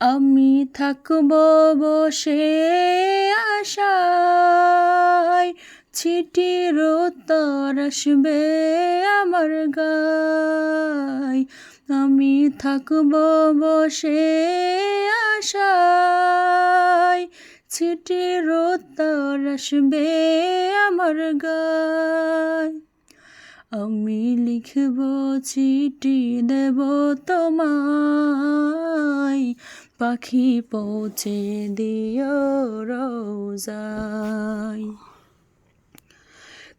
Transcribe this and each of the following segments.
আমি থাকব বসে আশায় চিঠির উত্তর আসবে আমার গায়। আমি থাকব বসে আশায় চিঠির উত্তর আসবে আমার গায়। আমি লিখব চিঠি দেব তোমায়। পাখি পৌঁছে দিও রোজায়।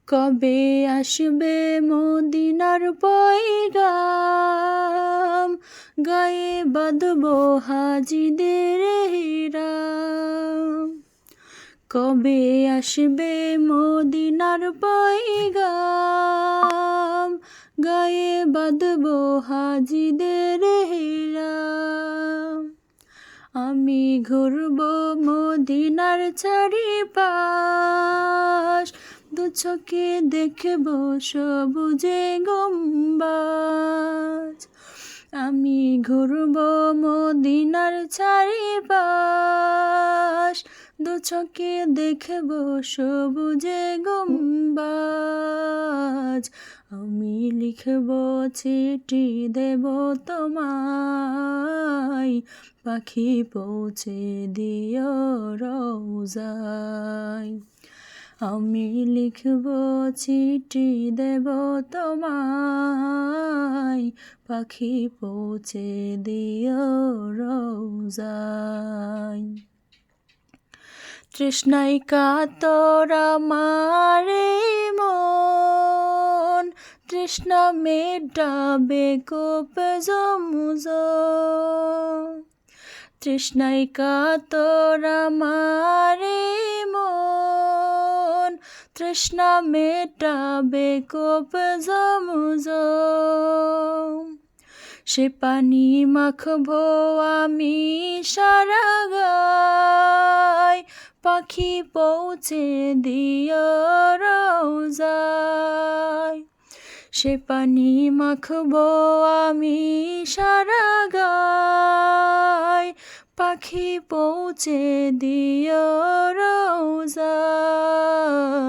কবে আসবে মদিনার পয়গাম? গায়ে বাঁধব হাজিদের হিরাম। কবে আসবে মদিনার পয়গাম? গায়ে বাঁধব হাজিদের আমি ঘুরব মদিনার চারিপাশ। দু চোখে দেখব সবুজে গম্বাজ। আমি ঘুরব মদিনার চারিপাশ। চোখে দেখব সবুজে গম্বাজ। আমি লিখব চিঠি দেব তোমায়। পাখি পৌঁছে দিও রোজায় আমি লিখব চিঠি দেব তোমায়। পাখি পৌঁছে দিও রোজায় তৃষ্ণাই কাতরা মারে মন। তৃষ্ণা মেটাবে কোপ জমুজ তৃষ্ণাই কাতরা মারে মন। তৃষ্ণা মেটাবে কোপ জমুজ সে পানি মাখবো আমি সারা গায়। পাখি পৌঁছে দিও রোজায়। সে পানি মাখবো আমি সারা গায়। পাখি পৌঁছে দিও রোজায়।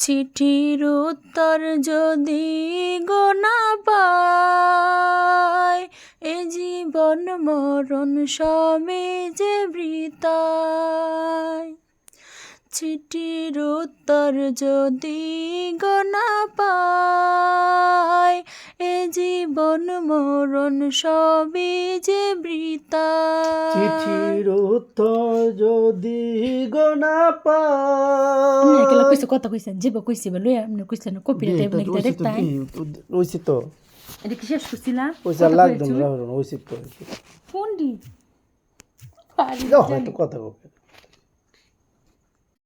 চিঠির উত্তর যদি গোনা পায় এ জীবন মরণ সবে যে বৃতায় চিঠির উত্তর যদি গোনা পায় এ জীবন মরণ সবই যে বৃতা চিঠির উত্তর যদি গোনা একেলা পাই কইছে কথা কইছেন জীব কইছে বলে আপনি কইছেন কপিটা টাইপ নাকি দেখতাই ওইসি তো এটা কি শেষ করছিলা পয়সা লাগতো না রাহুল ওইসি তো কোন দি। পারি হয়তো কথা বলবে।